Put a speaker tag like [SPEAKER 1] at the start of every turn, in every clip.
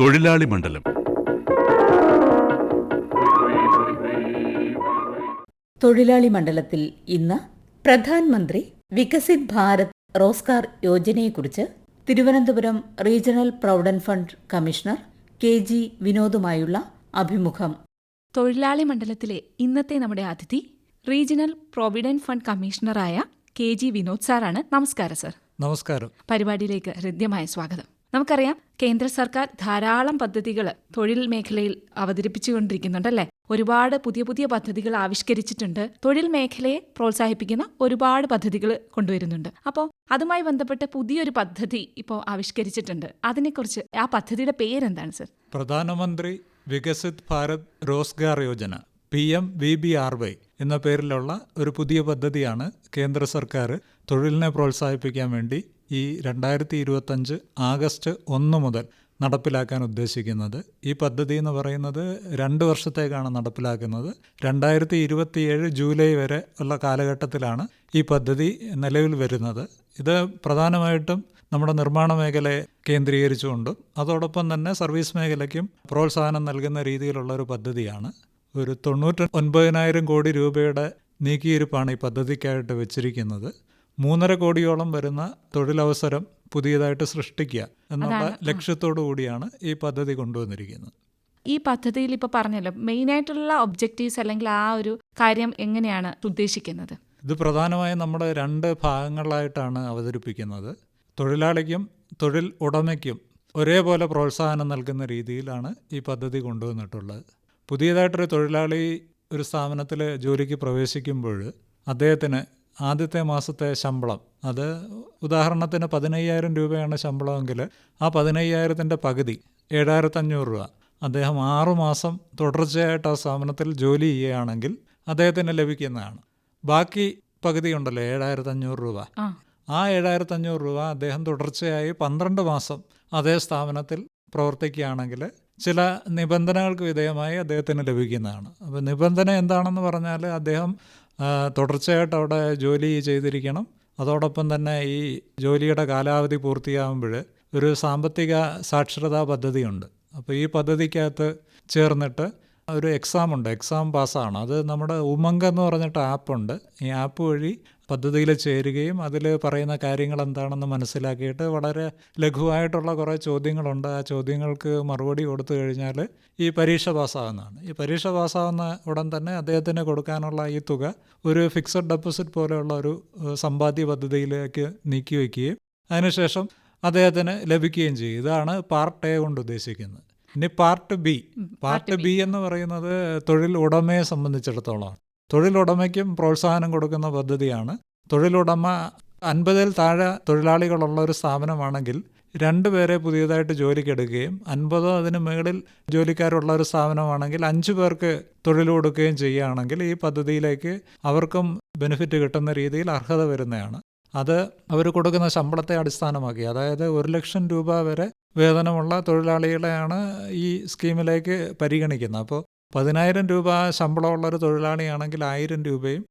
[SPEAKER 1] തൊഴിലാളി മണ്ഡലം.
[SPEAKER 2] തൊഴിലാളി മണ്ഡലത്തിൽ ഇന്ന് Pradhanmantri Viksit Bharat Rozgar യോജനയെക്കുറിച്ച് Thiruvananthapuram regional provident fund commissioner K G വിനോദുമായുള്ള അഭിമുഖം.
[SPEAKER 3] തൊഴിലാളി മണ്ഡലത്തിലെ ഇന്നത്തെ നമ്മുടെ അതിഥി റീജിയണൽ പ്രൊവിഡന്റ് ഫണ്ട് കമ്മീഷണറായ കെ ജി വിനോദ് സാറാണ്. നമസ്കാരം സർ.
[SPEAKER 4] നമസ്കാരം.
[SPEAKER 3] പരിപാടിയിലേക്ക് ഹൃദ്യമായ സ്വാഗതം. നമുക്കറിയാം കേന്ദ്ര സർക്കാർ ധാരാളം പദ്ധതികൾ തൊഴിൽ മേഖലയിൽ അവതരിപ്പിച്ചുകൊണ്ടിരിക്കുന്നുണ്ടല്ലേ? ഒരുപാട് പുതിയ പുതിയ പദ്ധതികൾ ആവിഷ്കരിച്ചിട്ടുണ്ട്. തൊഴിൽ മേഖലയെ പ്രോത്സാഹിപ്പിക്കുന്ന ഒരുപാട് പദ്ധതികൾ കൊണ്ടുവരുന്നുണ്ട്. അപ്പോൾ അതുമായി ബന്ധപ്പെട്ട് പുതിയൊരു പദ്ധതി ഇപ്പോൾ ആവിഷ്കരിച്ചിട്ടുണ്ട്. അതിനെക്കുറിച്ച് ആ പദ്ധതിയുടെ പേരെന്താണ് sir?
[SPEAKER 4] Pradhanmantri Viksit Bharat Rozgar Yojana P M V B R Y എന്ന പേരിലുള്ള ഒരു പുതിയ പദ്ധതിയാണ് കേന്ദ്ര സർക്കാർ തൊഴിലിനെ പ്രോത്സാഹിപ്പിക്കാൻ വേണ്ടി ഈ രണ്ടായിരത്തി ഇരുപത്തഞ്ച് ആഗസ്റ്റ് ഒന്ന് മുതൽ നടപ്പിലാക്കാൻ ഉദ്ദേശിക്കുന്നത്. ഈ പദ്ധതി എന്ന് പറയുന്നത് രണ്ട് വർഷത്തേക്കാണ് നടപ്പിലാക്കുന്നത്. രണ്ടായിരത്തി ഇരുപത്തിയേഴ് ജൂലൈ വരെ ഉള്ള കാലഘട്ടത്തിലാണ് ഈ പദ്ധതി നിലവിൽ വരുന്നത്. ഇത് പ്രധാനമായിട്ടും നമ്മുടെ നിർമ്മാണ മേഖലയെ കേന്ദ്രീകരിച്ചുകൊണ്ടും അതോടൊപ്പം തന്നെ സർവീസ് മേഖലയ്ക്കും പ്രോത്സാഹനം നൽകുന്ന രീതിയിലുള്ള ഒരു പദ്ധതിയാണ്. ഒരു തൊണ്ണൂറ്റി ഒൻപതിനായിരം കോടി രൂപയുടെ നീക്കിയിരിപ്പാണ് ഈ പദ്ധതിക്കായിട്ട് വെച്ചിരിക്കുന്നത്. മൂന്നര കോടിയോളം വരുന്ന തൊഴിലവസരം പുതിയതായിട്ട് സൃഷ്ടിക്കുക എന്നുള്ള ലക്ഷ്യത്തോടു കൂടിയാണ് ഈ പദ്ധതി കൊണ്ടുവന്നിരിക്കുന്നത്.
[SPEAKER 3] ഈ പദ്ധതിയിൽ ഇപ്പോൾ പറഞ്ഞല്ലോ മെയിൻ ആയിട്ടുള്ള ഒബ്ജക്റ്റീവ്സ് അല്ലെങ്കിൽ ആ ഒരു കാര്യം എങ്ങനെയാണ് ഉദ്ദേശിക്കുന്നത്?
[SPEAKER 4] ഇത് പ്രധാനമായും നമ്മൾ രണ്ട് ഭാഗങ്ങളായിട്ടാണ് അവതരിപ്പിക്കുന്നത്. തൊഴിലാളിക്കും തൊഴിൽ ഉടമയ്ക്കും ഒരേപോലെ പ്രോത്സാഹനം നൽകുന്ന രീതിയിലാണ് ഈ പദ്ധതി കൊണ്ടുവന്നിട്ടുള്ളത്. പുതിയതായിട്ടൊരു തൊഴിലാളി ഒരു സ്ഥാപനത്തിൽ ജോലിക്ക് പ്രവേശിക്കുമ്പോൾ അദ്ദേഹത്തിന് ആദ്യത്തെ മാസത്തെ ശമ്പളം. അത് ഉദാഹരണത്തിന് പതിനയ്യായിരം രൂപയാണ് ശമ്പളമെങ്കിൽ ആ പതിനയ്യായിരത്തിന്റെ പകുതി ഏഴായിരത്തഞ്ഞൂറ് രൂപ. അദ്ദേഹം ആറുമാസം തുടർച്ചയായിട്ട് ആ സ്ഥാപനത്തിൽ ജോലി ചെയ്യുകയാണെങ്കിൽ അദ്ദേഹത്തിന് ലഭിക്കുന്നതാണ്. ബാക്കി പകുതി ഉണ്ടല്ലോ ഏഴായിരത്തഞ്ഞൂറ് രൂപ.
[SPEAKER 3] ആ
[SPEAKER 4] ഏഴായിരത്തഞ്ഞൂറ് രൂപ അദ്ദേഹം തുടർച്ചയായി പന്ത്രണ്ട് മാസം അതേ സ്ഥാപനത്തിൽ പ്രവർത്തിക്കുകയാണെങ്കിൽ ചില നിബന്ധനകൾക്ക് വിധേയമായി അദ്ദേഹത്തിന് ലഭിക്കുന്നതാണ്. അപ്പോൾ നിബന്ധന എന്താണെന്ന് പറഞ്ഞാൽ അദ്ദേഹം തുടർച്ചയായിട്ട് അവിടെ ജോലി ചെയ്തിരിക്കണം. അതോടൊപ്പം തന്നെ ഈ ജോലിയുടെ കാലാവധി പൂർത്തിയാകുമ്പോൾ ഒരു സാമ്പത്തിക സാക്ഷരതാ പദ്ധതിയുണ്ട്. അപ്പോൾ ഈ പദ്ധതിക്കകത്ത് ചേർന്നിട്ട് ഒരു എക്സാം ഉണ്ട് എക്സാം പാസ്സാണ്. അത് നമ്മുടെ ഉമംഗ് എന്ന് പറഞ്ഞിട്ട് ആപ്പുണ്ട്. ഈ ആപ്പ് വഴി പദ്ധതിയിൽ ചേരുകയും അതിൽ പറയുന്ന കാര്യങ്ങൾ എന്താണെന്ന് മനസ്സിലാക്കിയിട്ട് വളരെ ലഘുവായിട്ടുള്ള കുറേ ചോദ്യങ്ങളുണ്ട്. ആ ചോദ്യങ്ങൾക്ക് മറുപടി കൊടുത്തു കഴിഞ്ഞാൽ ഈ പരീക്ഷ പാസ്സാകുന്നതാണ് ഈ പരീക്ഷ പാസ്സാകുന്ന ഉടൻ തന്നെ അദ്ദേഹത്തിന് കൊടുക്കാനുള്ള ഈ തുക ഒരു ഫിക്സഡ് ഡെപ്പോസിറ്റ് പോലെയുള്ള ഒരു സമ്പാദ്യ പദ്ധതിയിലേക്ക് നീക്കി വയ്ക്കുകയും അതിനുശേഷം അദ്ദേഹത്തിന് ലഭിക്കുകയും ചെയ്യും. ഇതാണ് പാർട്ട് എ കൊണ്ട് ഉദ്ദേശിക്കുന്നത്. ഇനി പാർട്ട് ബി. പാർട്ട് ബി എന്ന് പറയുന്നത് തൊഴിൽ ഉടമയെ സംബന്ധിച്ചിടത്തോളം തൊഴിലുടമയ്ക്കും പ്രോത്സാഹനം കൊടുക്കുന്ന പദ്ധതിയാണ്. തൊഴിലുടമ അൻപതിൽ താഴെ തൊഴിലാളികളുള്ള ഒരു സ്ഥാപനമാണെങ്കിൽ രണ്ടുപേരെ പുതിയതായിട്ട് ജോലിക്കെടുക്കുകയും അൻപതോ അതിന് മുകളിൽ ജോലിക്കാരുള്ള ഒരു സ്ഥാപനമാണെങ്കിൽ അഞ്ചു പേർക്ക് തൊഴിൽ കൊടുക്കുകയും ചെയ്യുകയാണെങ്കിൽ ഈ പദ്ധതിയിലേക്ക് അവർക്കും ബെനിഫിറ്റ് കിട്ടുന്ന രീതിയിൽ അർഹത വരുന്നതാണ്. അത് അവർ കൊടുക്കുന്ന ശമ്പളത്തെ അടിസ്ഥാനമാക്കി അതായത് ഒരു ലക്ഷം രൂപ വരെ വേതനമുള്ള തൊഴിലാളികളെയാണ് ഈ സ്കീമിലേക്ക് പരിഗണിക്കുന്നത്. അപ്പോൾ പതിനായിരം രൂപ ശമ്പളമുള്ള ഒരു തൊഴിലാളിയാണെങ്കിൽ ആയിരം രൂപയും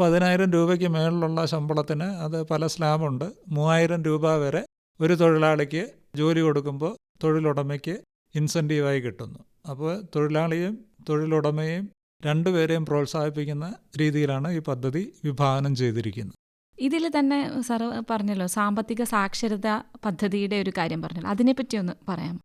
[SPEAKER 4] പതിനായിരം രൂപയ്ക്ക് മേളിലുള്ള ശമ്പളത്തിന് അത് പല സ്ലാബുണ്ട്. മൂവായിരം രൂപ വരെ ഒരു തൊഴിലാളിക്ക് ജോലി കൊടുക്കുമ്പോൾ തൊഴിലുടമയ്ക്ക് ഇൻസെന്റീവായി കിട്ടുന്നു. അപ്പോൾ തൊഴിലാളിയും തൊഴിലുടമയും രണ്ടുപേരെയും പ്രോത്സാഹിപ്പിക്കുന്ന രീതിയിലാണ് ഈ പദ്ധതി വിഭാവനം ചെയ്തിരിക്കുന്നത്.
[SPEAKER 3] ഇതിൽ തന്നെ സാർ പറഞ്ഞല്ലോ സാമ്പത്തിക സാക്ഷരത പദ്ധതിയുടെ ഒരു കാര്യം പറഞ്ഞല്ലോ. അതിനെപ്പറ്റി ഒന്ന് പറയാം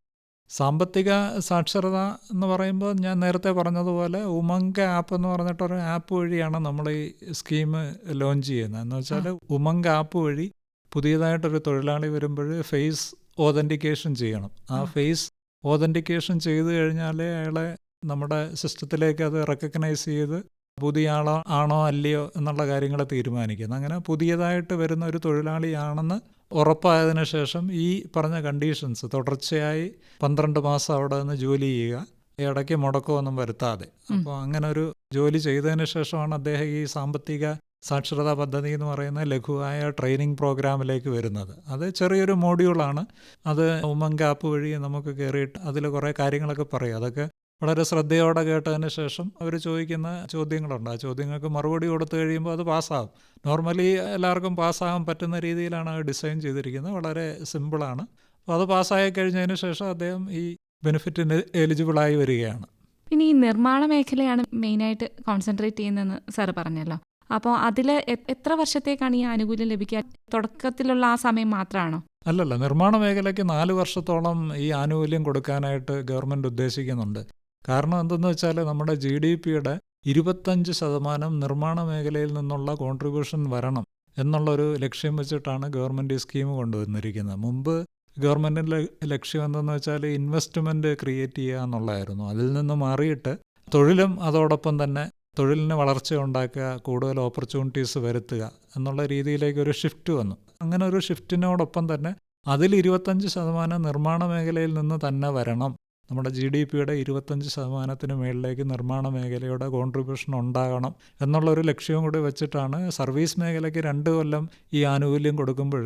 [SPEAKER 4] സാമ്പത്തിക സാക്ഷരത എന്ന് പറയുമ്പോൾ ഞാൻ നേരത്തെ പറഞ്ഞതുപോലെ ഉമംഗ് ആപ്പ് എന്ന് പറഞ്ഞിട്ടൊരു ആപ്പ് വഴിയാണ് നമ്മൾ ഈ സ്കീം ലോഞ്ച് ചെയ്യുന്നത്. എന്ന് വെച്ചാൽ ഉമംഗ് ആപ്പ് വഴി പുതിയതായിട്ടൊരു തൊഴിലാളി വരുമ്പോൾ ഫേസ് ഓതന്റിക്കേഷൻ ചെയ്യണം. ആ ഫേസ് ഓതന്റിക്കേഷൻ ചെയ്ത് കഴിഞ്ഞാൽ അയാളെ നമ്മുടെ സിസ്റ്റത്തിലേക്ക് അത് റെക്കഗ്നൈസ് ചെയ്ത് പുതിയ ആളോ ആണോ അല്ലയോ എന്നുള്ള കാര്യങ്ങൾ തീരുമാനിക്കുന്നത് അങ്ങനെ പുതിയതായിട്ട് വരുന്ന ഒരു തൊഴിലാളിയാണെന്ന് ഉറപ്പായതിനു ശേഷം ഈ പറഞ്ഞ കണ്ടീഷൻസ് തുടർച്ചയായി പന്ത്രണ്ട് മാസം അവിടെ നിന്ന് ജോലി ചെയ്യുക ഇടയ്ക്ക് മുടക്കമൊന്നും വരുത്താതെ. അപ്പോൾ അങ്ങനെ ഒരു ജോലി ചെയ്തതിന് ശേഷമാണ് അദ്ദേഹം ഈ സാമ്പത്തിക സാക്ഷരതാ പദ്ധതി എന്ന് പറയുന്ന ലഘുവായ ട്രെയിനിങ് പ്രോഗ്രാമിലേക്ക് വരുന്നത്. അത് ചെറിയൊരു മോഡ്യൂളാണ്. അത് ഉമംഗ് ആപ്പ് വഴി നമുക്ക് കയറിയിട്ട് അതിൽ കുറേ കാര്യങ്ങളൊക്കെ പറയും. അതൊക്കെ വളരെ ശ്രദ്ധയോടെ കേട്ടതിന് ശേഷം അവർ ചോദിക്കുന്ന ചോദ്യങ്ങളുണ്ട്. ആ ചോദ്യങ്ങൾക്ക് മറുപടി കൊടുത്തു കഴിയുമ്പോൾ അത് പാസ്സാകും നോർമലി എല്ലാവർക്കും പാസ്സാകാൻ പറ്റുന്ന രീതിയിലാണ് അത് ഡിസൈൻ ചെയ്തിരിക്കുന്നത്. വളരെ സിമ്പിളാണ്. അപ്പോൾ അത് പാസ്സായി കഴിഞ്ഞതിന് ശേഷം അദ്ദേഹം ഈ ബെനിഫിറ്റിന് എലിജിബിളായി വരികയാണ്.
[SPEAKER 3] ഇനി ഈ നിർമ്മാണ മേഖലയാണ് മെയിനായിട്ട് കോൺസെൻട്രേറ്റ് ചെയ്യുന്നതെന്ന് സാർ പറഞ്ഞല്ലോ. അപ്പോൾ അതിൽ എത്ര വർഷത്തേക്കാണ് ഈ ആനുകൂല്യം ലഭിക്കുക തുടക്കത്തിലുള്ള ആ സമയം മാത്രമാണോ?
[SPEAKER 4] അല്ലല്ല നിർമ്മാണ മേഖലയ്ക്ക് നാല് വർഷത്തോളം ഈ ആനുകൂല്യം കൊടുക്കാനായിട്ട് ഗവൺമെന്റ് ഉദ്ദേശിക്കുന്നുണ്ട്. കാരണം എന്തെന്ന് വെച്ചാൽ നമ്മുടെ ജി ഡി പിയുടെ ഇരുപത്തഞ്ച് ശതമാനം നിർമ്മാണ മേഖലയിൽ നിന്നുള്ള കോൺട്രിബ്യൂഷൻ വരണം എന്നുള്ളൊരു ലക്ഷ്യം വെച്ചിട്ടാണ് ഗവൺമെന്റ് ഈ സ്കീം കൊണ്ടുവന്നിരിക്കുന്നത്. മുമ്പ് ഗവൺമെന്റിന്റെ ലക്ഷ്യം എന്തെന്ന് വെച്ചാൽ ഇൻവെസ്റ്റ്മെന്റ് ക്രിയേറ്റ് ചെയ്യുക എന്നുള്ളതായിരുന്നു. അതിൽ നിന്ന് മാറിയിട്ട് തൊഴിലും അതോടൊപ്പം തന്നെ തൊഴിലിന് വളർച്ച ഉണ്ടാക്കുക കൂടുതൽ ഓപ്പർച്യൂണിറ്റീസ് വരുത്തുക എന്നുള്ള രീതിയിലേക്ക് ഒരു ഷിഫ്റ്റ് വന്നു. അങ്ങനെ ഒരു ഷിഫ്റ്റിനോടൊപ്പം തന്നെ അതിൽ ഇരുപത്തഞ്ച് ശതമാനം നിർമ്മാണ മേഖലയിൽ നിന്ന് തന്നെ വരണം നമ്മുടെ ജി ഡി പിയുടെ ഇരുപത്തഞ്ച് ശതമാനത്തിന് മേളിലേക്ക് നിർമ്മാണ മേഖലയുടെ കോൺട്രിബ്യൂഷൻ ഉണ്ടാകണം എന്നുള്ളൊരു ലക്ഷ്യവും കൂടി വെച്ചിട്ടാണ് സർവീസ് മേഖലയ്ക്ക് രണ്ട് കൊല്ലം ഈ ആനുകൂല്യം കൊടുക്കുമ്പോൾ.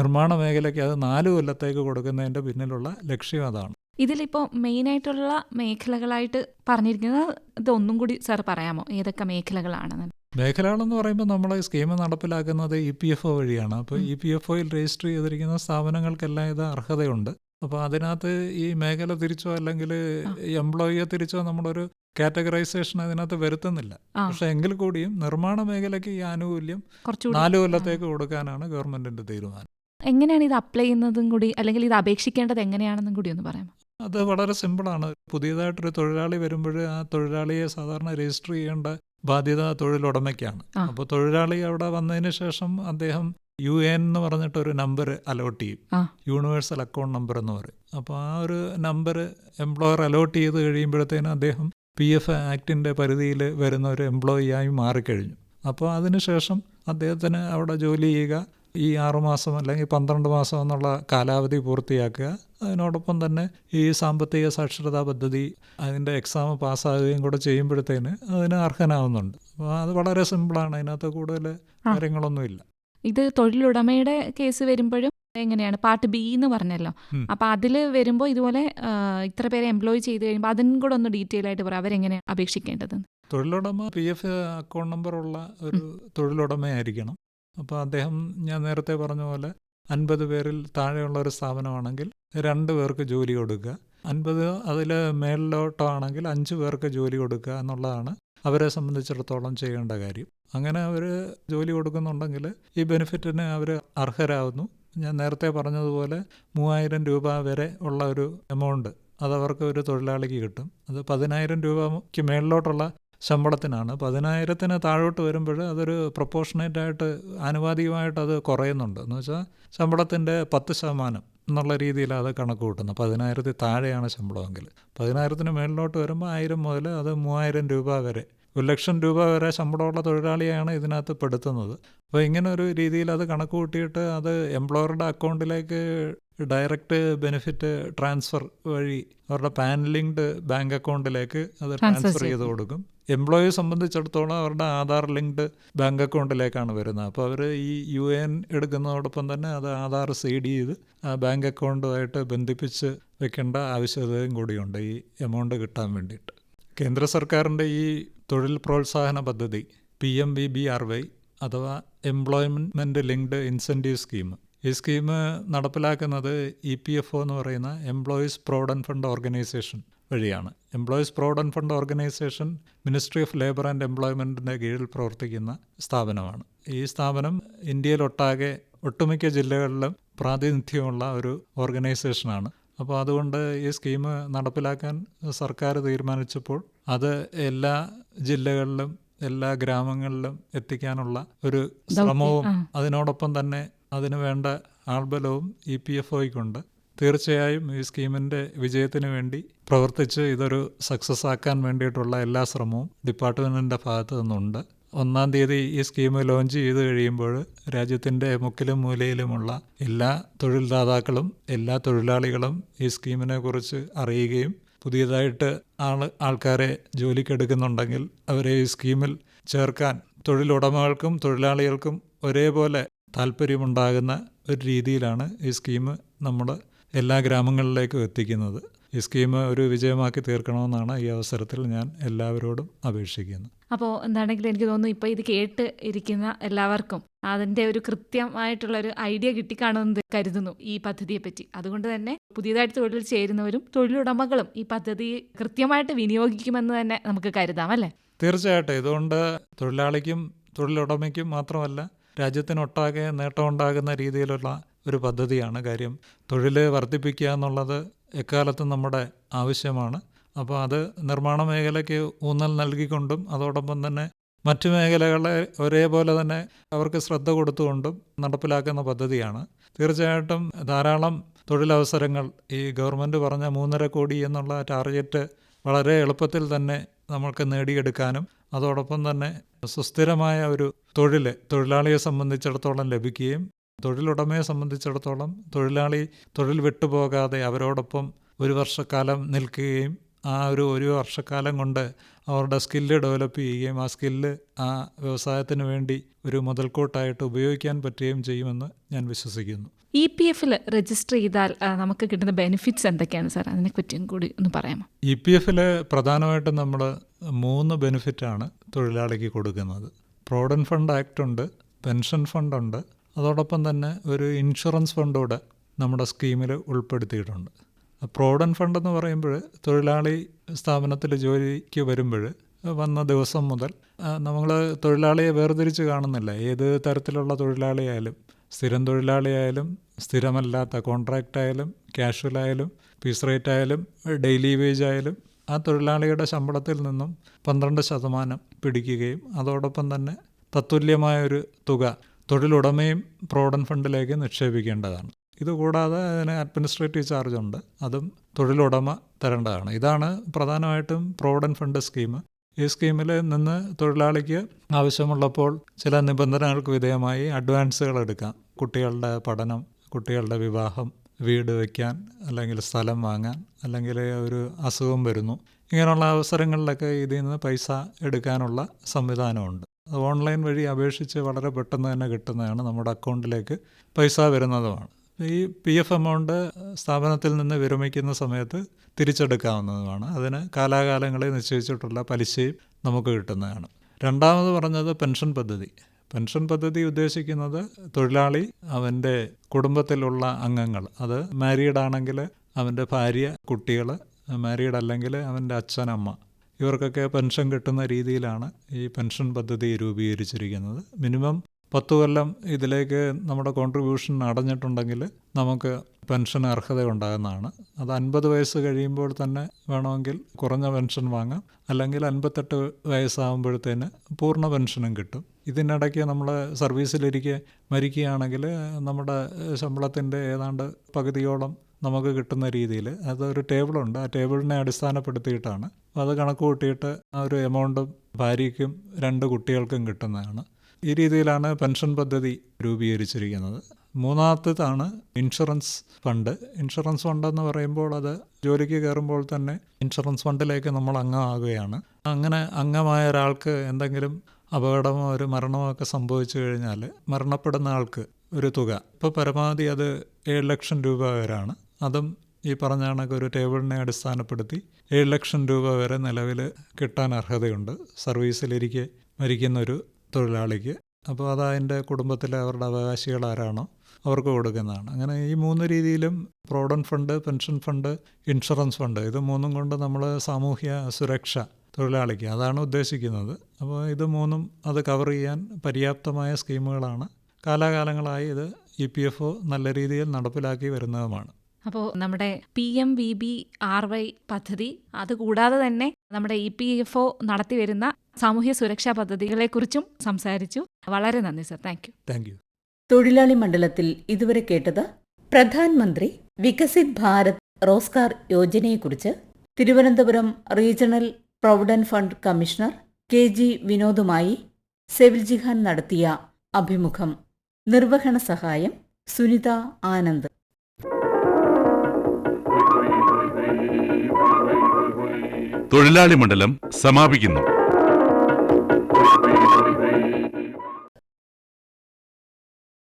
[SPEAKER 4] നിർമ്മാണ മേഖലയ്ക്ക് അത് നാല് കൊല്ലത്തേക്ക് കൊടുക്കുന്നതിന്റെ പിന്നിലുള്ള ലക്ഷ്യം അതാണ്.
[SPEAKER 3] ഇതിലിപ്പോൾ മെയിനായിട്ടുള്ള മേഖലകളായിട്ട് പറഞ്ഞിരിക്കുന്നത് ഇതൊന്നും കൂടി സാർ പറയാമോ? ഏതൊക്കെ മേഖലകളാണെന്ന്?
[SPEAKER 4] മേഖലകളെന്ന് പറയുമ്പോൾ നമ്മൾ ഈ സ്കീം നടപ്പിലാക്കുന്നത് ഇ പി എഫ് ഒ വഴിയാണ്. അപ്പോൾ ഇ പി എഫ് ഒയിൽ രജിസ്റ്റർ ചെയ്തിരിക്കുന്ന സ്ഥാപനങ്ങൾക്കെല്ലാം ഇത് അർഹതയുണ്ട്. അപ്പോൾ അതിനകത്ത് ഈ മേഖല തിരിച്ചോ അല്ലെങ്കിൽ. എംപ്ലോയിയെ തിരിച്ചോ നമ്മളൊരു കാറ്റഗറൈസേഷൻ അതിനകത്ത് വരുത്തുന്നില്ല. പക്ഷെ എങ്കിൽ കൂടിയും നിർമ്മാണ മേഖലയ്ക്ക് ഈ ആനുകൂല്യം നാല് കൊല്ലത്തേക്ക് കൊടുക്കാനാണ് ഗവൺമെന്റിന്റെ തീരുമാനം.
[SPEAKER 3] എങ്ങനെയാണ് ഇത് അപ്ലൈ ചെയ്യുന്നതും കൂടി അല്ലെങ്കിൽ ഇത് അപേക്ഷിക്കേണ്ടത് എങ്ങനെയാണെന്നും കൂടി ഒന്ന് പറയാമോ?
[SPEAKER 4] അത് വളരെ സിമ്പിളാണ് പുതിയതായിട്ടൊരു തൊഴിലാളി വരുമ്പോൾ ആ തൊഴിലാളിയെ സാധാരണ രജിസ്റ്റർ ചെയ്യേണ്ട ബാധ്യത തൊഴിലുടമയ്ക്കാണ്. അപ്പോൾ തൊഴിലാളി അവിടെ വന്നതിന് ശേഷം അദ്ദേഹം യു എൻ എന്ന് പറഞ്ഞിട്ട് ഒരു നമ്പർ അലോട്ട് ചെയ്യും. യൂണിവേഴ്സൽ അക്കൗണ്ട് നമ്പർ എന്ന് പറയും. അപ്പോൾ ആ ഒരു നമ്പർ എംപ്ലോയർ അലോട്ട് ചെയ്ത് കഴിയുമ്പോഴത്തേനും അദ്ദേഹം പി എഫ് ആക്ടിന്റെ പരിധിയിൽ വരുന്ന ഒരു എംപ്ലോയി ആയി മാറിക്കഴിഞ്ഞു. അപ്പോൾ അതിനുശേഷം അദ്ദേഹത്തിന് അവിടെ ജോലി ചെയ്യുക ഈ ആറുമാസം അല്ലെങ്കിൽ പന്ത്രണ്ട് മാസം എന്നുള്ള കാലാവധി പൂർത്തിയാക്കുക. അതിനോടൊപ്പം തന്നെ ഈ സാമ്പത്തിക സാക്ഷരതാ പദ്ധതി അതിന്റെ എക്സാം പാസ്സാകുകയും കൂടെ ചെയ്യുമ്പോഴത്തേന് അതിന് അർഹനാവുന്നുണ്ട്. അപ്പോൾ അത് വളരെ സിമ്പിളാണ് അതിനകത്ത് കൂടുതൽ കാര്യങ്ങളൊന്നുമില്ല.
[SPEAKER 3] ഇത് തൊഴിലുടമയുടെ കേസ് വരുമ്പോഴും എങ്ങനെയാണ്? പാർട്ട് ബി എന്ന് പറഞ്ഞല്ലോ. അപ്പൊ അതിൽ വരുമ്പോൾ ഇതുപോലെ ഇത്ര പേരെ എംപ്ലോയ് ചെയ്ത് കഴിയുമ്പോൾ അതിനും കൂടെ ഒന്ന് ഡീറ്റെയിൽ ആയിട്ട് പറയാം അവരെങ്ങനെ അപേക്ഷിക്കേണ്ടത്?
[SPEAKER 4] തൊഴിലുടമ പി എഫ് അക്കൗണ്ട് നമ്പർ ഉള്ള ഒരു തൊഴിലുടമയായിരിക്കണം. അപ്പോൾ അദ്ദേഹം ഞാൻ നേരത്തെ പറഞ്ഞ പോലെ അൻപത് പേരിൽ താഴെയുള്ള ഒരു സ്ഥാപനമാണെങ്കിൽ രണ്ട് പേർക്ക് ജോലി കൊടുക്കുക. അൻപത് അതിൽ മേളിലോട്ടാണെങ്കിൽ അഞ്ച് പേർക്ക് ജോലി കൊടുക്കുക എന്നുള്ളതാണ് അവരെ സംബന്ധിച്ചിടത്തോളം ചെയ്യേണ്ട കാര്യം. അങ്ങനെ അവർ ജോലി കൊടുക്കുന്നുണ്ടെങ്കിൽ ഈ ബെനിഫിറ്റിന് അവർ അർഹരാകുന്നു ഞാൻ നേരത്തെ പറഞ്ഞതുപോലെ മൂവായിരം രൂപ വരെ ഉള്ള ഒരു എമൗണ്ട് അത് അവർക്ക് ഒരു തൊഴിലാളിക്ക് കിട്ടും. അത് പതിനായിരം രൂപയ്ക്ക് മേളിലോട്ടുള്ള ശമ്പളത്തിനാണ്. പതിനായിരത്തിന് താഴോട്ട് വരുമ്പോൾ അതൊരു പ്രൊപ്പോർഷനേറ്റ് ആയിട്ട് ആനുപാതികമായിട്ട് അത് കുറയുന്നുണ്ട്. എന്ന് വെച്ചാൽ ശമ്പളത്തിന്റെ പത്ത് ശതമാനം എന്നുള്ള രീതിയിൽ അത് കണക്ക് കൂട്ടുന്നു. പതിനായിരത്തിൽ താഴെയാണ് ശമ്പളമെങ്കിൽ. പതിനായിരത്തിന് മേളിലോട്ട് വരുമ്പോൾ ആയിരം മുതൽ അത് മൂവായിരം രൂപ വരെ ഒരു ലക്ഷം രൂപ വരെ ശമ്പളമുള്ള തൊഴിലാളിയാണ് ഇതിനകത്ത് പെടുത്തുന്നത്. അപ്പോൾ ഇങ്ങനെ ഒരു രീതിയിൽ അത് കണക്ക് കൂട്ടിയിട്ട് അത് എംപ്ലോയറുടെ അക്കൗണ്ടിലേക്ക് ഡയറക്റ്റ് ബെനിഫിറ്റ് ട്രാൻസ്ഫർ വഴി അവരുടെ പാൻ ലിങ്ക്ഡ് ബാങ്ക് അക്കൗണ്ടിലേക്ക് അത് ട്രാൻസ്ഫർ ചെയ്ത് കൊടുക്കും. എംപ്ലോയിയെ സംബന്ധിച്ചിടത്തോളം അവരുടെ ആധാർ ലിങ്ക്ഡ് ബാങ്ക് അക്കൗണ്ടിലേക്കാണ് വരുന്നത്. അപ്പോൾ അവർ ഈ യു എൻ എടുക്കുന്നതോടൊപ്പം തന്നെ അത് ആധാർ സീഡ് ചെയ്ത് ആ ബാങ്ക് അക്കൗണ്ടുമായിട്ട് ബന്ധിപ്പിച്ച് വെക്കേണ്ട ആവശ്യകതയും കൂടിയുണ്ട് ഈ എമൗണ്ട് കിട്ടാൻ വേണ്ടിയിട്ട്. കേന്ദ്ര സർക്കാരിന്റെ ഈ തൊഴിൽ പ്രോത്സാഹന പദ്ധതി P M V B R Y അഥവാ എംപ്ലോയ്മെന്റ് ലിങ്ക്ഡ് ഇൻസെന്റീവ് സ്കീം. ഈ സ്കീം നടപ്പിലാക്കുന്നത് ഇ പി എഫ് ഒ എന്ന് പറയുന്ന എംപ്ലോയീസ് പ്രോവിഡന്റ് ഫണ്ട് ഓർഗനൈസേഷൻ വഴിയാണ്. Employees provident fund organisation ministry of labour and എംപ്ലോയ്മെന്റിന്റെ കീഴിൽ പ്രവർത്തിക്കുന്ന സ്ഥാപനമാണ്. ഈ സ്ഥാപനം ഇന്ത്യയിലൊട്ടാകെ ഒട്ടുമിക്ക ജില്ലകളിലും പ്രാതിനിധ്യമുള്ള ഒരു ഓർഗനൈസേഷനാണ്. അപ്പോൾ അതുകൊണ്ട് ഈ സ്കീം നടപ്പിലാക്കാൻ സർക്കാർ തീരുമാനിച്ചപ്പോൾ അത് എല്ലാ ജില്ലകളിലും എല്ലാ ഗ്രാമങ്ങളിലും എത്തിക്കാനുള്ള ഒരു ശ്രമവും അതിനോടൊപ്പം തന്നെ അതിനു വേണ്ട ആൾബലവും ഇ പി എഫ് ഒയ്ക്കുണ്ട്. തീർച്ചയായും ഈ സ്കീമിന്റെ വിജയത്തിന് വേണ്ടി പ്രവർത്തിച്ച് ഇതൊരു സക്സസ് ആക്കാൻ വേണ്ടിയിട്ടുള്ള എല്ലാ ശ്രമവും ഡിപ്പാർട്ട്മെന്റിന്റെ ഭാഗത്തു നിന്നുണ്ട്. ഒന്നാം തീയതി ഈ സ്കീം ലോഞ്ച് ചെയ്ത് കഴിയുമ്പോൾ രാജ്യത്തിന്റെ മുക്കിലും മൂലയിലുമുള്ള എല്ലാ തൊഴിൽദാതാക്കളും എല്ലാ തൊഴിലാളികളും ഈ സ്കീമിനെ കുറിച്ച് അറിയുകയും പുതിയതായിട്ട് ആൾ ആൾക്കാരെ ജോലിക്കെടുക്കുന്നുണ്ടെങ്കിൽ അവരെ ഈ സ്കീമിൽ ചേർക്കാൻ തൊഴിലുടമകൾക്കും തൊഴിലാളികൾക്കും ഒരേപോലെ താല്പര്യമുണ്ടാകുന്ന ഒരു രീതിയിലാണ് ഈ സ്കീം നമ്മൾ എല്ലാ ഗ്രാമങ്ങളിലേക്കും എത്തിക്കുന്നത്. ഈ സ്കീം ഒരു വിജയമാക്കി തീർക്കണമെന്നാണ് ഈ അവസരത്തിൽ ഞാൻ എല്ലാവരോടും അപേക്ഷിക്കുന്നത്
[SPEAKER 3] അപ്പോൾ എന്താണെങ്കിലും എനിക്ക് തോന്നുന്നു ഇപ്പോൾ ഇത് കേട്ട് ഇരിക്കുന്ന എല്ലാവർക്കും അതിന്റെ ഒരു കൃത്യമായിട്ടുള്ള ഒരു ഐഡിയ കിട്ടിക്കാണുമെന്ന് കരുതുന്നു ഈ പദ്ധതിയെപ്പറ്റി. അതുകൊണ്ട് തന്നെ പുതിയതായിട്ട് തൊഴിൽ ചേരുന്നവരും തൊഴിലുടമകളും ഈ പദ്ധതി കൃത്യമായിട്ട് വിനിയോഗിക്കുമെന്ന് തന്നെ നമുക്ക് കരുതാം അല്ലേ?
[SPEAKER 4] തീർച്ചയായിട്ടും. ഇതുകൊണ്ട് തൊഴിലാളിക്കും തൊഴിലുടമയ്ക്കും മാത്രമല്ല രാജ്യത്തിനൊട്ടാകെ നേട്ടമുണ്ടാകുന്ന രീതിയിലുള്ള ഒരു പദ്ധതിയാണ് കാര്യം. തൊഴിൽ വർദ്ധിപ്പിക്കുക എന്നുള്ളത് എക്കാലത്തും നമ്മുടെ ആവശ്യമാണ്. അപ്പോൾ അത് നിർമ്മാണ മേഖലയ്ക്ക് ഊന്നൽ നൽകിക്കൊണ്ടും അതോടൊപ്പം തന്നെ മറ്റു മേഖലകളെ ഒരേപോലെ തന്നെ അവർക്ക് ശ്രദ്ധ കൊടുത്തുകൊണ്ടും നടപ്പിലാക്കുന്ന പദ്ധതിയാണ്. തീർച്ചയായിട്ടും ധാരാളം തൊഴിലവസരങ്ങൾ ഈ ഗവൺമെന്റ് പറഞ്ഞ മൂന്നര കോടി എന്നുള്ള ടാർഗറ്റ് വളരെ എളുപ്പത്തിൽ തന്നെ നമുക്ക് നേടിയെടുക്കാനും അതോടൊപ്പം തന്നെ സുസ്ഥിരമായ ഒരു തൊഴിൽ തൊഴിലാളിയെ സംബന്ധിച്ചിടത്തോളം ലഭിക്കുകയും തൊഴിലുടമയെ സംബന്ധിച്ചിടത്തോളം തൊഴിലാളി തൊഴിൽ വിട്ടുപോകാതെ അവരോടൊപ്പം ഒരു വർഷക്കാലം നിൽക്കുകയും ആ ഒരു ഒരു വർഷക്കാലം കൊണ്ട് അവരുടെ സ്കില്ല് ഡെവലപ്പ് ചെയ്യുകയും ആ സ്കില്ല് ആ വ്യവസായത്തിന് വേണ്ടി ഒരു മുതൽക്കൂട്ടായിട്ട് ഉപയോഗിക്കാൻ പറ്റുകയും ചെയ്യുമെന്ന് ഞാൻ വിശ്വസിക്കുന്നു.
[SPEAKER 3] ഇ പി എഫിൽ രജിസ്റ്റർ ചെയ്താൽ നമുക്ക് കിട്ടുന്ന ബെനിഫിറ്റ്സ് എന്തൊക്കെയാണ് സാർ അതിനെ പറ്റിയും കൂടി ഒന്ന് പറയാമോ?
[SPEAKER 4] ഇ പി എഫിൽ പ്രധാനമായിട്ടും നമ്മൾ മൂന്ന് ബെനിഫിറ്റാണ് തൊഴിലാളിക്ക് കൊടുക്കുന്നത്. പ്രോവിഡന്റ് ഫണ്ട് ആക്ട് ഉണ്ട് പെൻഷൻ ഫണ്ട് ഉണ്ട് അതോടൊപ്പം തന്നെ ഒരു ഇൻഷുറൻസ് ഫണ്ട് കൂടെ നമ്മുടെ സ്കീമിൽ ഉൾപ്പെടുത്തിയിട്ടുണ്ട്. പ്രോവിഡന്റ് ഫണ്ട് എന്ന് പറയുമ്പോൾ തൊഴിലാളി സ്ഥാപനത്തിൽ ജോലിക്ക് വരുമ്പോൾ വന്ന ദിവസം മുതൽ നമ്മൾ തൊഴിലാളിയെ വേർതിരിച്ച് കാണുന്നില്ല. ഏത് തരത്തിലുള്ള തൊഴിലാളിയായാലും സ്ഥിരം തൊഴിലാളിയായാലും സ്ഥിരമല്ലാത്ത കോൺട്രാക്റ്റ് ആയാലും കാഷ്വൽ ആയാലും ഫീസ് റേറ്റ് ആയാലും ഡെയിലി വേജ് ആയാലും ആ തൊഴിലാളിയുടെ ശമ്പളത്തിൽ നിന്നും പന്ത്രണ്ട് ശതമാനം പിടിക്കുകയും അതോടൊപ്പം തന്നെ തത്തുല്യമായ ഒരു തുക തൊഴിലുടമയും പ്രോവിഡന്റ് ഫണ്ടിലേക്ക് നിക്ഷേപിക്കേണ്ടതാണ്. ഇതുകൂടാതെ അതിന് അഡ്മിനിസ്ട്രേറ്റീവ് ചാർജ് ഉണ്ട്. അതും തൊഴിലുടമ തരേണ്ടതാണ്. ഇതാണ് പ്രധാനമായിട്ടും പ്രോവിഡന്റ് ഫണ്ട് സ്കീം ഈ സ്കീമിൽ നിന്ന് തൊഴിലാളിക്ക് ആവശ്യമുള്ളപ്പോൾ ചില നിബന്ധനകൾക്ക് വിധേയമായി അഡ്വാൻസുകൾ എടുക്കാം. കുട്ടികളുടെ പഠനം കുട്ടികളുടെ വിവാഹം വീട് വയ്ക്കാൻ അല്ലെങ്കിൽ സ്ഥലം വാങ്ങാൻ അല്ലെങ്കിൽ ഒരു അസുഖം വരുന്നു. ഇങ്ങനെയുള്ള അവസരങ്ങളിലൊക്കെ ഇതിൽ നിന്ന് പൈസ എടുക്കാനുള്ള സംവിധാനമുണ്ട്. അത് ഓൺലൈൻ വഴി അപേക്ഷിച്ച് വളരെ പെട്ടെന്ന് തന്നെ കിട്ടുന്നതാണ് നമ്മുടെ അക്കൗണ്ടിലേക്ക് പൈസ വരുന്നതുമാണ്. ഈ പി എഫ് എമൗണ്ട് സ്ഥാപനത്തിൽ നിന്ന് വിരമിക്കുന്ന സമയത്ത് തിരിച്ചെടുക്കാവുന്നതുമാണ്. അതിന് കാലാകാലങ്ങളിൽ നിശ്ചയിച്ചിട്ടുള്ള പലിശയും നമുക്ക് കിട്ടുന്നതാണ്. രണ്ടാമത് പറഞ്ഞത് പെൻഷൻ പദ്ധതി. പെൻഷൻ പദ്ധതി ഉദ്ദേശിക്കുന്നത് തൊഴിലാളി അവന്റെ കുടുംബത്തിലുള്ള അംഗങ്ങൾ അത് മാരീഡ് ആണെങ്കിൽ അവന്റെ ഭാര്യ കുട്ടികൾ മാരീഡ് അല്ലെങ്കിൽ അവന്റെ അച്ഛൻ അമ്മ ഇവർക്കൊക്കെ പെൻഷൻ കിട്ടുന്ന രീതിയിലാണ് ഈ പെൻഷൻ പദ്ധതി രൂപീകരിച്ചിരിക്കുന്നത്. മിനിമം പത്ത് കൊല്ലം ഇതിലേക്ക് നമ്മുടെ കോൺട്രിബ്യൂഷൻ അടഞ്ഞിട്ടുണ്ടെങ്കിൽ നമുക്ക് പെൻഷൻ അർഹത ഉണ്ടാകുന്നതാണ് അത് അൻപത് വയസ്സ് കഴിയുമ്പോൾ തന്നെ വേണമെങ്കിൽ കുറഞ്ഞ പെൻഷൻ വാങ്ങാം. അല്ലെങ്കിൽ അൻപത്തെട്ട് വയസ്സാകുമ്പോഴത്തേന് പൂർണ പെൻഷനും കിട്ടും. ഇതിനിടയ്ക്ക് നമ്മൾ സർവീസിലിരിക്കെ മരിക്കുകയാണെങ്കിൽ നമ്മുടെ ശമ്പളത്തിന്റെ ഏതാണ്ട് പകുതിയോളം നമുക്ക് കിട്ടുന്ന രീതിയിൽ അതൊരു ടേബിളുണ്ട് ആ ടേബിളിനെ അടിസ്ഥാനപ്പെടുത്തിയിട്ടാണ്. അത് കണക്ക് കൂട്ടിയിട്ട് ആ ഒരു എമൗണ്ടും ഭാര്യയ്ക്കും രണ്ട് കുട്ടികൾക്കും കിട്ടുന്നതാണ്. ഈ രീതിയിലാണ് പെൻഷൻ പദ്ധതി രൂപീകരിച്ചിരിക്കുന്നത്. മൂന്നാമത്തേതാണ് ഇൻഷുറൻസ് ഫണ്ട്. ഇൻഷുറൻസ് ഫണ്ട് എന്ന് പറയുമ്പോൾ അത് ജോലിക്ക് കയറുമ്പോൾ തന്നെ ഇൻഷുറൻസ് ഫണ്ടിലേക്ക് നമ്മൾ അംഗമാകുകയാണ്. അങ്ങനെ അംഗമായ ഒരാൾക്ക് എന്തെങ്കിലും അപകടമോ ഒരു മരണമോ ഒക്കെ സംഭവിച്ചു കഴിഞ്ഞാൽ മരണപ്പെടുന്ന ആൾക്ക് ഒരു തുക. ഇപ്പോൾ പരമാവധി അത് ഏഴ് ലക്ഷം രൂപ വരെയാണ്. അതും ഈ പറഞ്ഞ കണക്ക് ഒരു ടേബിളിനെ അടിസ്ഥാനപ്പെടുത്തി ഏഴ് ലക്ഷം രൂപ വരെ നിലവിൽ കിട്ടാൻ അർഹതയുണ്ട്. സർവീസിലിരിക്കെ മരിക്കുന്ന ഒരു തൊഴിലാളിക്ക്. അപ്പോൾ അത് അതിന്റെ കുടുംബത്തിലെ അവരുടെ അവകാശികൾ ആരാണോ അവർക്ക് കൊടുക്കുന്നതാണ്. അങ്ങനെ ഈ മൂന്ന് രീതിയിലും provident fund pension fund insurance fund ഇത് മൂന്നും കൊണ്ട് നമ്മൾ സാമൂഹ്യ സുരക്ഷ തൊഴിലാളിക്ക് അതാണ് ഉദ്ദേശിക്കുന്നത്. അപ്പോൾ ഇത് മൂന്നും അത് കവർ ചെയ്യാൻ പര്യാപ്തമായ സ്കീമുകളാണ്. കാലാകാലങ്ങളായി ഇത് ഇ പി എഫ് ഒ നല്ല രീതിയിൽ നടപ്പിലാക്കി വരുന്നതുമാണ്.
[SPEAKER 3] അപ്പോൾ നമ്മുടെ P M V B R Y പദ്ധതി അതുകൂടാതെ തന്നെ നമ്മുടെ ഇ പി എഫ് ഒ നടത്തി വരുന്ന സാമൂഹ്യ സുരക്ഷാ പദ്ധതികളെക്കുറിച്ചും സംസാരിച്ചു. വളരെ നന്ദി sir. Thank you.
[SPEAKER 4] Thank you.
[SPEAKER 2] തൊഴിലാളി മണ്ഡലത്തിൽ ഇതുവരെ കേട്ടത് Pradhan Mantri Viksit Bharat Rozgar യോജനയെക്കുറിച്ച് Thiruvananthapuram regional provident fund commissioner K G വിനോദുമായി Sevil Jihan നടത്തിയ അഭിമുഖം. നിർവഹണ സഹായം സുനിത ആനന്ദ്.
[SPEAKER 1] തൊഴിലാളി മണ്ഡലം സമാപിക്കുന്നു.